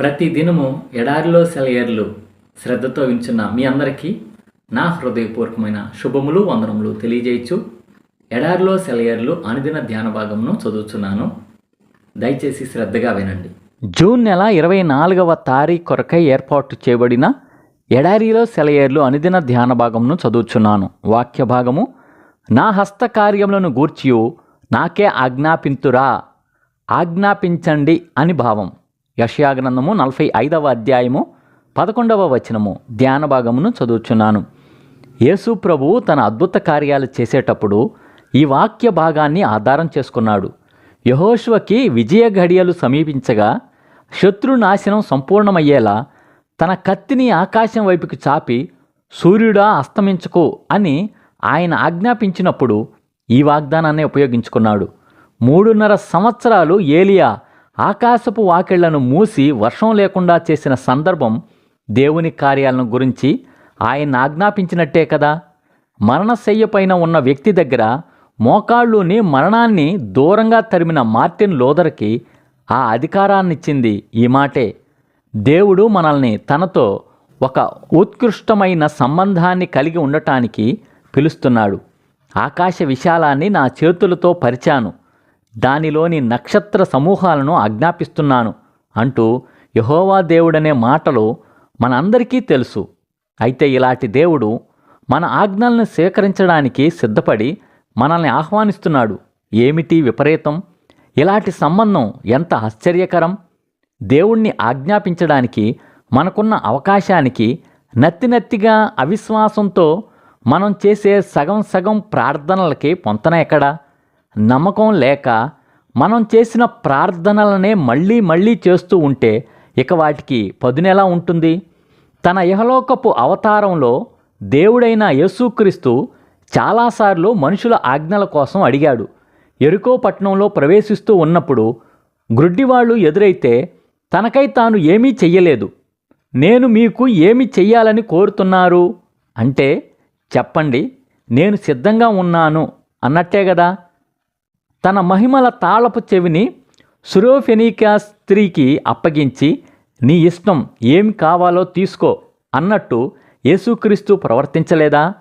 ప్రతి దినము ఎడారిలో సెలయర్లు శ్రద్ధతో వించున్న మీ అందరికీ నా హృదయపూర్వకమైన శుభములు వందనములు తెలియజేయచ్చు. ఎడారిలో సెలయర్లు అనుదిన ధ్యాన భాగంను చదువుతున్నాను దయచేసి శ్రద్ధగా వినండి. జూన్ నెల ఇరవై నాలుగవ తారీఖు కొరకై ఏర్పాటు చేయబడిన ఎడారిలో సెలయర్లు అనుదిన ధ్యాన భాగంను చదువుచున్నాను. వాక్య భాగము నా హస్తకార్యములను గూర్చియు నాకే ఆజ్ఞాపింతురా ఆజ్ఞాపించండి అని భావం. యషయాగ్రంథము నలభై ఐదవ అధ్యాయము పదకొండవ వచనము ధ్యాన భాగమును చదువుచున్నాను. యేసు ప్రభువు తన అద్భుత కార్యాలు చేసేటప్పుడు ఈ వాక్య భాగాన్ని ఆధారం చేసుకున్నాడు. యహోష్వకి విజయ ఘడియలు సమీపించగా శత్రు నాశనం సంపూర్ణమయ్యేలా తన కత్తిని ఆకాశం వైపుకి చాపి సూర్యుడా అస్తమించుకో అని ఆయన ఆజ్ఞాపించినప్పుడు ఈ వాగ్దానాన్ని ఉపయోగించుకున్నాడు. మూడున్నర సంవత్సరాలు ఏలియా ఆకాశపు వాకిళ్ళను మూసి వర్షం లేకుండా చేసిన సందర్భం దేవుని కార్యాలను గురించి ఆయన ఆజ్ఞాపించినట్టే కదా. మరణశయ్య పైన ఉన్న వ్యక్తి దగ్గర మోకాళ్ళుని మరణాన్ని దూరంగా తరిమిన మార్టిన్ లోదర్కి ఆ అధికారాన్నిచ్చింది ఈ మాటే. దేవుడు మనల్ని తనతో ఒక ఉత్కృష్టమైన సంబంధాన్ని కలిగి ఉండటానికి పిలుస్తున్నాడు. ఆకాశ విశాలాన్ని నా చేతులతో పరిచాను. దానిలోని నక్షత్ర సమూహాలను ఆజ్ఞాపిస్తున్నాను అంటూ యహోవా దేవుడనే మాటలు మనందరికీ తెలుసు. అయితే ఇలాంటి దేవుడు మన ఆజ్ఞలను స్వీకరించడానికి సిద్ధపడి మనల్ని ఆహ్వానిస్తున్నాడు. ఏమిటి విపరీతం? ఇలాంటి సంబంధం ఎంత ఆశ్చర్యకరం? దేవుణ్ణి ఆజ్ఞాపించడానికి మనకున్న అవకాశానికి నత్తినత్తిగా అవిశ్వాసంతో మనం చేసే సగం సగం ప్రార్థనలకి పొంతన ఎక్కడా? నమ్మకం లేక మనం చేసిన ప్రార్థనలనే మళ్ళీ మళ్ళీ చేస్తూ ఉంటే ఇక వాటికి పదునెలా ఉంటుంది? తన ఇహలోకపు అవతారంలో దేవుడైన యేసుక్రీస్తు చాలాసార్లు మనుషుల ఆజ్ఞల కోసం అడిగాడు. ఎరుకో పట్టణంలో ప్రవేశిస్తూ ఉన్నప్పుడు గ్రుడ్డివాళ్ళు ఎదురైతే తనకై తాను ఏమీ చెయ్యలేదు. నేను మీకు ఏమి చెయ్యాలని కోరుతున్నారు? అంటే చెప్పండి నేను సిద్ధంగా ఉన్నాను అన్నట్టే కదా? తన మహిమల తాళపు చెవిని సురోఫెనికా స్త్రీకి అప్పగించి నీ ఇష్టం ఏం కావాలో తీసుకో అన్నట్టు యేసుక్రీస్తు ప్రవర్తించలేదా?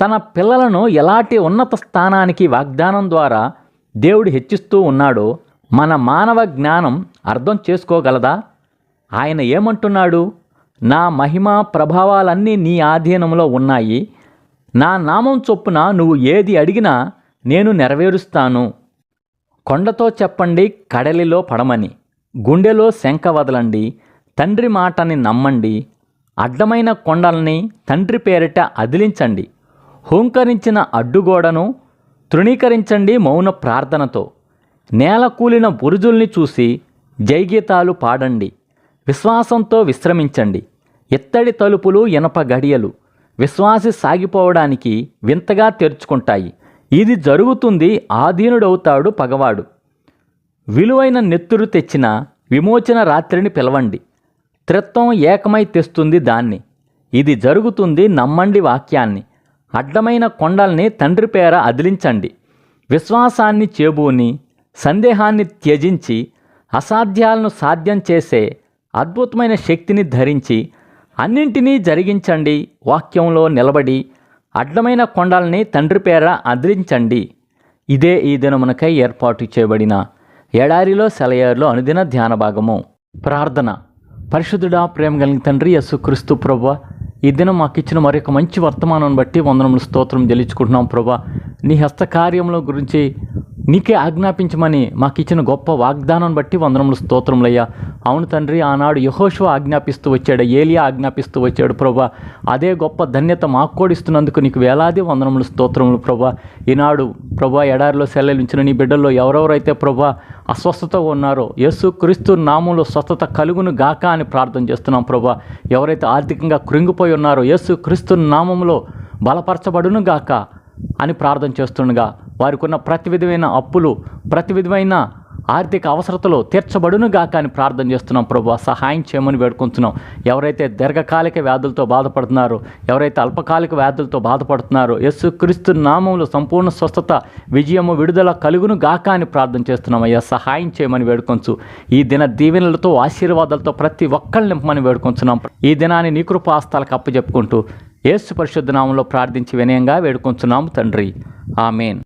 తన పిల్లలను ఎలాంటి ఉన్నత స్థానానికి వాగ్దానం ద్వారా దేవుడు హెచ్చిస్తూ ఉన్నాడో మన మానవ జ్ఞానం అర్థం చేసుకోగలదా? ఆయన ఏమంటున్నాడు? నా మహిమ ప్రభావాలన్నీ నీ ఆధీనంలో ఉన్నాయి. నా నామం చొప్పున నువ్వు ఏది అడిగినా నేను నెరవేరుస్తాను. కొండతో చెప్పండి కడలిలో పడమని. గుండెలో శంక వదలండి తండ్రి మాటని నమ్మండి. అడ్డమైన కొండల్ని తండ్రి పేరిట అదిలించండి. హూంకరించిన అడ్డుగోడను తృణీకరించండి మౌన ప్రార్థనతో. నేల కూలిన బురుజుల్ని చూసి జైగీతాలు పాడండి. విశ్వాసంతో విశ్రమించండి. ఇత్తడి తలుపులు ఇనప గడియలు. విశ్వాసి సాగిపోవడానికి వింతగా తెరుచుకుంటాయి. ఇది జరుగుతుంది ఆధీనుడవుతాడు పగవాడు. విలువైన నెత్తురు తెచ్చిన విమోచన రాత్రిని పిలవండి. త్రిత్వం ఏకమై తెస్తుంది దాన్ని. ఇది జరుగుతుంది నమ్మండి వాక్యాన్ని. అడ్డమైన కొండల్ని తండ్రి పేర అదిలించండి. విశ్వాసాన్ని చేబూని సందేహాన్ని త్యజించి అసాధ్యాలను సాధ్యం చేసే అద్భుతమైన శక్తిని ధరించి అన్నింటినీ జరిగించండి వాక్యంలో నిలబడి అడ్డమైన కొండల్ని తండ్రి పేర అదిలించండి ఇదే ఈ దినమునకై ఏర్పాటు చేయబడిన ఎడారిలో సెలయేరులో అనుదిన ధ్యాన భాగము. ప్రార్థన. పరిశుద్ధుడా ప్రేమ కలిగిన తండ్రి యస్సు క్రీస్తు ప్రభు ఈ దినం మాకు ఇచ్చిన మరొక మంచి వర్తమానం బట్టి వందనములు స్తోత్రం చెల్లించుకుంటున్నాం ప్రభా. నీ హస్తకార్యముల గురించి నీకే ఆజ్ఞాపించమని మాకు ఇచ్చిన గొప్ప వాగ్దానం బట్టి వందనములు స్తోత్రములయ్యా. అవును తండ్రి ఆనాడు యహోశివ ఆజ్ఞాపిస్తూ వచ్చాడు ఏలియా ఆజ్ఞాపిస్తూ వచ్చాడు ప్రభా. అదే గొప్ప ధన్యత మాకు కోడిస్తున్నందుకు నీకు వేలాది వందనములు స్తోత్రములు ప్రభా. ఈనాడు ప్రభా ఎడారిలో సెలవించిన నీ బిడ్డల్లో ఎవరెవరైతే ప్రభా అస్వస్థత ఉన్నారో యేసు క్రీస్తు నామంలో స్వస్థత కలుగును గాక అని ప్రార్థన చేస్తున్నాం ప్రభా. ఎవరైతే ఆర్థికంగా కృంగిపోయి ఉన్నారో యేసు క్రీస్తు నామంలో బలపరచబడును గాక అని ప్రార్థన చేస్తుండగా వారికి ఉన్న ప్రతి విధమైన అప్పులు ప్రతి విధమైన ఆర్థిక అవసరతలు తీర్చబడునుగాక అని ప్రార్థన చేస్తున్నాం. ప్రభు సహాయం చేయమని వేడుకుంటున్నాం. ఎవరైతే దీర్ఘకాలిక వ్యాధులతో బాధపడుతున్నారో ఎవరైతే అల్పకాలిక వ్యాధులతో బాధపడుతున్నారో యేసు క్రీస్తు నామంలో సంపూర్ణ స్వస్థత విజయము విడుదల కలుగును గాక అని ప్రార్థన చేస్తున్నాం. అయ్యా సహాయం చేయమని వేడుకొంచు. ఈ దిన దీవెనలతో ఆశీర్వాదాలతో ప్రతి ఒక్కళ్ళు నింపమని వేడుకొంచున్నాం. ఈ దినాన్ని నీ కృపాస్తాలకు అప్పచెప్పుకుంటూ యేసు పరిశుద్ధ నామంలో ప్రార్థించి వినయంగా వేడుకొంచున్నాము తండ్రి. ఆమెన్.